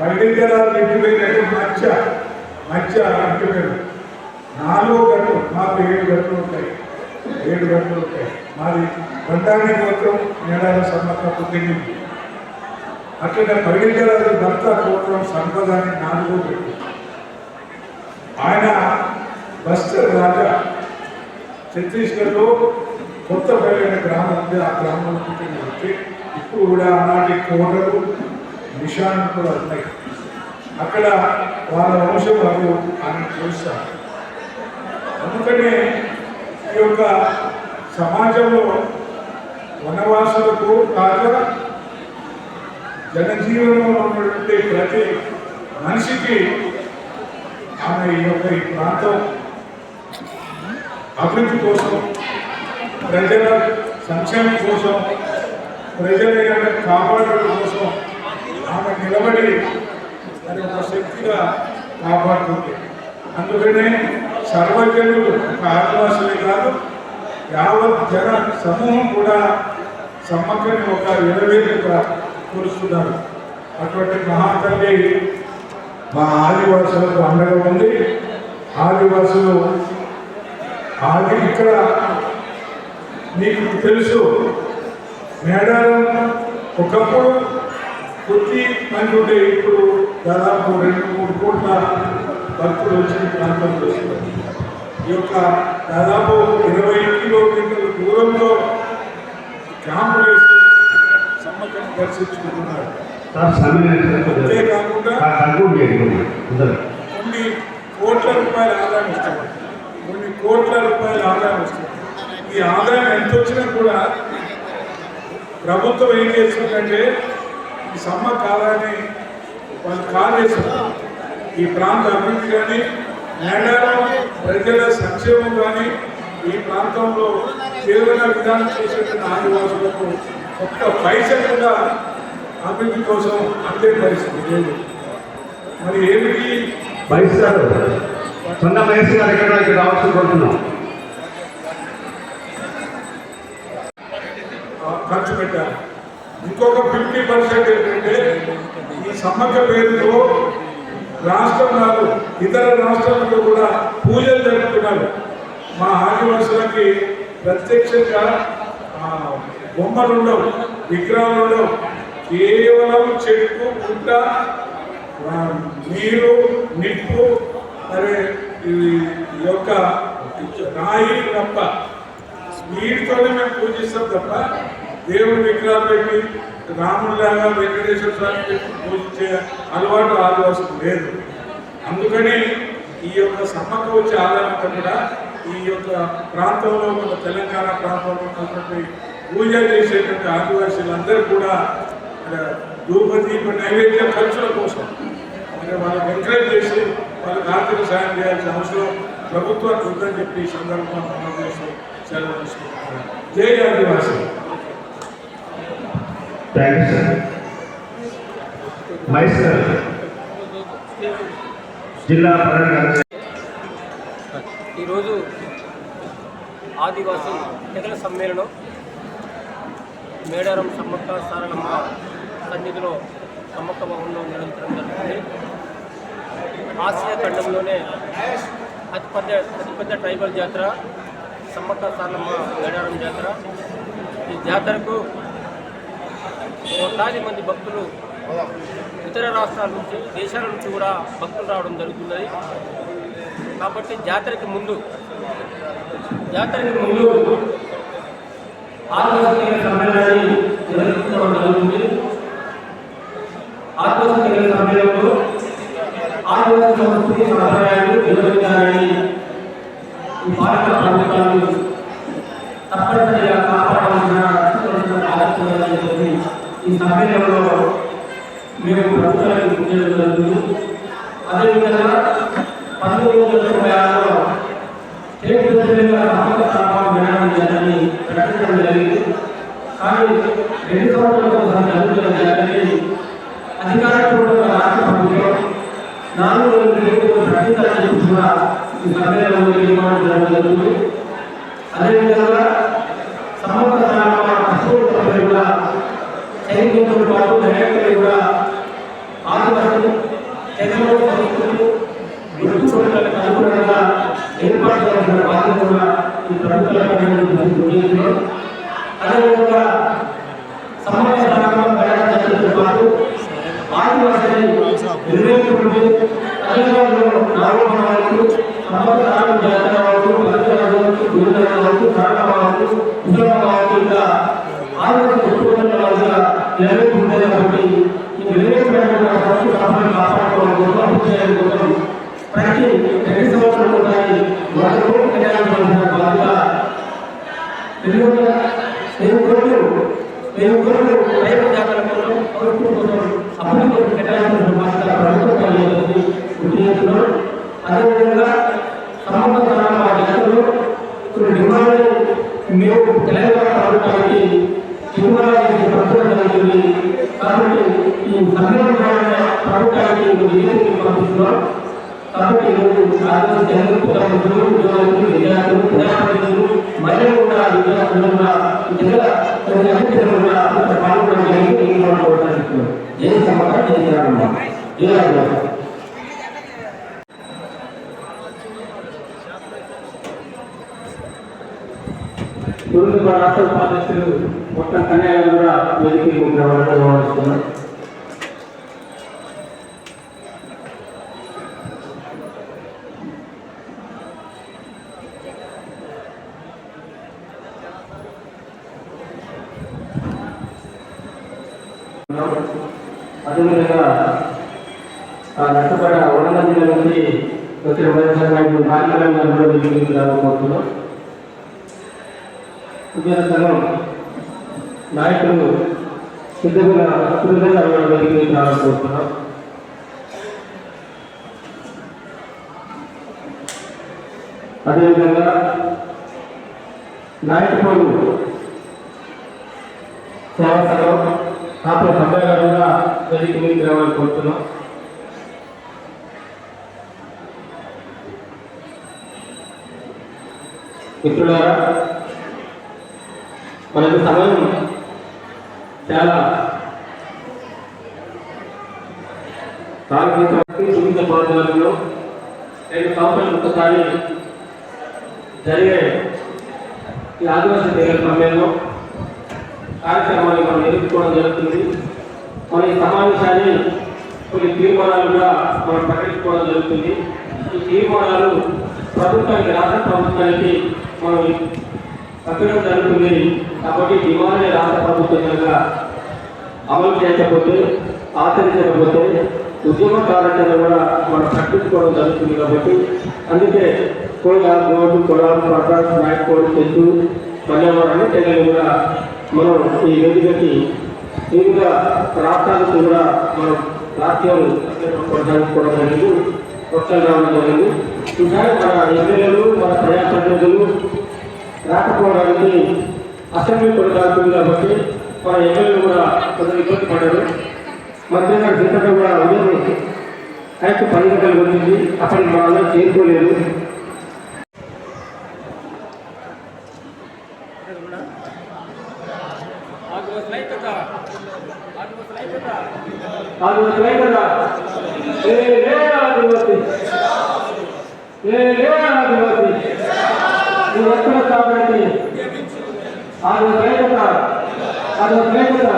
పండితరాలు పగిలించరాలు పగిలించరాలు మధ్య పేరు. మచ్చ మచ్చ నాలుగు గంటలు మాకు ఏడు గంటలు ఉంటాయి. ఏడు గంటలు ఉంటాయి. మాది బండాన్ని గోత్రం నేడాల సమ్మక్క పుట్టింది. అట్లనే పగిలించరాలు భర్త గోత్రం సంపదాన్ని నాలుగో పెట్టు ఆయన బస్తర్ రాజా. ఛత్తీస్గఢ్లో కొత్త పెళ్ళైన గ్రామం ఉంది. ఆ గ్రామంలో పుట్టిన వ్యక్తి. ఇప్పుడు కూడా ఆనాటి కోటలు నిషాన్లు కూడా ఉన్నాయి అక్కడ వాళ్ళ వంశం వాళ్ళు ఆయన చూస్తారు. అందుకనే ఈ యొక్క సమాజంలో వనవాసులకు కాక జనజీవనంలో ఉన్నటువంటి ప్రతి మనిషికి ఆమె ఈ యొక్క ఈ ప్రాంతం అభివృద్ధి కోసం ప్రజల సంక్షేమం కోసం ప్రజల యొక్క కాపాడడం కోసం ఆమె నిలబడి అది ఒక శక్తిగా కాపాడుతుంది. అందుకనే సర్వజనులు ఒక ఆదివాసులే కాదు యావత్ జన సమూహం కూడా సమ్మక్కని ఒక ఎలవేదికగా కూరుస్తున్నారు. అటువంటి మహాతల్లి మా ఆదివాసులకు అండగా ఉంది. ఆదివాసులు ఆది ఇక్కడ మీకు తెలుసు మేడారం ఒకప్పుడు కొద్ది మంది ఉండే ఇప్పుడు దాదాపు రెండు మూడు కోట్ల భక్తులు వచ్చిన ప్రాంతం వస్తున్నారు ఈ యొక్క దాదాపు ఇరవై కిలోమీటర్ల దూరంలో క్యాంపు వేసి సమ్మక్కని దర్శించుకుంటున్నారు. అంతేకాకుండా కొన్ని కోట్ల రూపాయల ఆదాయం వస్తుంది. కొన్ని కోట్ల రూపాయల ఆదాయం వస్తుంది. ఈ ఆదాయం ఎంత వచ్చినా కూడా ప్రభుత్వం ఏం చేస్తుందంటే ఈ సమ్మక్క ఆదాయాన్ని వాళ్ళు కాలేస్తున్నారు ఈ ప్రాంత అభివృద్ధి కానీ మేడారం ప్రజల సంక్షేమం కానీ ఈ ప్రాంతంలో జీవన విధానం చేసేటువంటి ఆదివాసులకు ఒక్క పైసలు కూడా అభివృద్ధి కోసం అందే పరిస్థితి లేదు. మరి ఏమిటి? గారు కొండ మహేష్ గారు ఎక్కడ ఇక్కడ రావాల్సి కోరుతున్నాం ఖర్చు పెట్టారు. ఒక ఫిఫ్టీ పర్సెంట్ ఏంటంటే ఈ సమ్మక్క పేరుతో రాష్ట్రాలు ఇతర రాష్ట్రాలతో కూడా పూజలు జరుపుతున్నారు. మా ఆదివాసులకి ప్రత్యక్షంగా బొమ్మలు ఉండవు విగ్రహాలు ఉండవు. కేవలం చెట్టు పుట్ట నీరు నిప్పు మరి ఈ ఈ యొక్క రాయి తప్ప వీటితోనే మేము పూజిస్తాం తప్ప దేవుడి విగ్రహాలు పెట్టి రాముడిలాగా వెంకటేశ్వర స్వామి పూజించే అలవాటు ఆదివాసులకు లేదు. అందుకని ఈ యొక్క సమ్మక్క వచ్చే ఆదాయంతో కూడా ఈ యొక్క ప్రాంతంలో మన తెలంగాణ ప్రాంతంలో ఉన్నటువంటి పూజలు చేసేటువంటి ఆదివాసీలందరూ కూడా మరి ధూపదీప నైవేద్య ఖర్చుల కోసం మరి వాళ్ళకి ఎంకరేజ్ చేసి వాళ్ళకి ఆర్థిక సాయం చేయాల్సిన అవసరం ప్రభుత్వానికి ఉందని చెప్పి ఈ సందర్భంగా మనం చేసి సెలవు తీసుకుంటున్నాను. జై ఆదివాసీ. థ్యాంక్ యూ సార్ మైసూర్ జిల్లా ఈరోజు ఆదివాసీ తెగల సమ్మేళనం మేడారం సమ్మక్క సారలమ్మ సన్నిధిలో సమ్మక్క భవన్లో నిర్వహించడం జరుగుతుంది ఆసియా ఖండంలోనే అతిపెద్ద అతిపెద్ద ట్రైబల్ జాతర సమ్మక్క సారలమ్మ మేడారం జాతర. ఈ జాతరకు కోట్లాది మంది భక్తులు ఇతర రాష్ట్రాల నుంచి దేశాల నుంచి కూడా భక్తులు రావడం జరుగుతున్నది. కాబట్టి జాతరకి ముందు జాతరకి ముందు ఆదివాసీ సమ్మేళనాన్ని నిర్వహించడం జరుగుతుంది. ఆదివాసీ సమ్మేళనంలో ఆదివాసీ సంస్కృతి సంప్రదాయాలు నిర్వహించాలని భారత తప్పనిసరిగా కాపాడాల్సిన ఈ సమ్మేళనంలో మేము ప్రభుత్వానికి గుర్తించడం జరుగుతుంది అదేవిధంగా పంతొమ్మిది వందల తొంభై ఆరులో స్టేట్ ప్రెసిడెంట్గా సమ్మక్క సారమ్మ మేడం చేయాలని ప్రకటించడం జరిగింది. కానీ రెండు సంవత్సరాల ఒకసారి జరుగుతున్న జరిగింది అధికారపూర్వక రాష్ట్ర ప్రభుత్వం నాలుగు రోజుల క్రితం ప్రకటించాలని చెప్పి కూడా ఈ సమ్మేళనంలో తీర్మానం చేయడం జరుగుతుంది అదేవిధంగా పాటు డైరెక్టర్ కూడా ఆదివాసులు తెలంగాణ సంస్కృతి గుర్తుకోవడానికి అనుగుణంగా ఏర్పాటు చేయాల్సిన బాధ్యత కూడా ఈ ప్రభుత్వ అదేవిధంగా ప్రతి రెండు సంవత్సరాలు కూడా ఒక కోటి కేటాయించాల్సిన బాధ్యత ఎందుకంటే కోట్లు నేను కోట్లు రైతు జాతర కోసం ప్రభుత్వం కోసం బాధ్యత ప్రభుత్వం కలిగి అదేవిధంగా సంబంధ స్థానాల జాతరలో ఇప్పుడు డిమాండ్ మేము తెలంగాణ ప్రభుత్వానికి డిమాండ్ ప్రభుత్వం జరుగుతుంది కాబట్టి ఈ సందర్భంగా ప్రభుత్వానికి నివేదిక పంపిస్తున్నాం కాబట్టి ఈరోజు ఆదివాసీ తెలంగాణ ఉద్యోగులు విద్యార్థులు ప్రజాప్రతినిధులు మహిళలు కూడా విద్యార్థులు కూడా ఈ కొన్ని అతిథులు కూడా పాల్గొనడం జరిగింది నేను కూడా కోరుతున్నాను జై సమక జై శ్రీరామ తూర్పు రాష్ట్ర ఉపాధ్యక్షులు మొత్తం కన్యాగా కూడా వేదికకి వ్యవహరిస్తున్నారు అదేవిధంగా ఆ నష్టపడ వరంగల్ జిల్లా నుంచి వచ్చిన వైఎస్ఆర్ నాయకులు కార్యక్రమం కూడా వేదికకి రాకపోతున్నాం ఉద్యోగ సంఘం నాయకులు సిద్ధంగా సిద్ధంగా వేదికకి రావాలనుకుంటున్నాం అదేవిధంగా నాయకులు సేవా సంఘం కాపుల సభ్య గారు కూడా రావాలని కోరుతున్నాం. మిత్రులారా మనకు సమయం చాలా సాంఘిక సునీత రెండు సంవత్సరాలు ఒకసారి జరిగే ఈ ఆదివాసీ తెగల సమ్మెలో కార్యక్రమాన్ని మనం ఎదుర్కోవడం జరుగుతుంది. మన ఈ సమావేశాన్ని కొన్ని తీర్మానాలు కూడా మనం ప్రకటించుకోవడం జరుగుతుంది. ఈ తీర్మానాలు ప్రభుత్వానికి రాష్ట్ర ప్రభుత్వానికి మనం పంపడం జరుగుతుంది. కాబట్టి డిమాండ్ రాష్ట్ర ప్రభుత్వం కనుక అమలు చేయకపోతే ఆచరించకపోతే ఉద్యమ కార్యాచరణ కూడా మనం ప్రకటించుకోవడం జరుగుతుంది కాబట్టి అందుకే కోలా గోడు కొడాలు ప్రకాశ్ నాయకోడు చెట్టు పర్యావరణాన్ని తెగలు కూడా మనం ఈ వేదికకి వివిధ రాష్ట్రాలకు కూడా మనం రాష్ట్రాలు కొనసాగించుకోవడం జరిగింది. పక్షాలు రావడం జరిగింది. ఈసారి మన ఎమ్మెల్యేలు మన ప్రజాప్రతినిధులు రాకపోవడానికి అసెంబ్లీ కూడా కొనసాగుతుంది కాబట్టి మన ఎమ్మెల్యేలు కూడా కొంచెం ఇబ్బంది పడ్డారు. మంత్రి గారు సీతక్క కూడా ఉదయం కరెక్ట్ పది గంటలు వచ్చింది అప్పటికి మా అందరూ చేరుకోలేదు. ఆదివాసుల ఐక్యత ఆదివాసుల ఐక్యత ఆదివాసి రైతుల ఏ లే ఆదివాసి ఏ లే ఆదివాసి నువ్వు ఎక్కడ కాబట్టి ఆదివాసి రైతుల ఆదివాసి రైతుల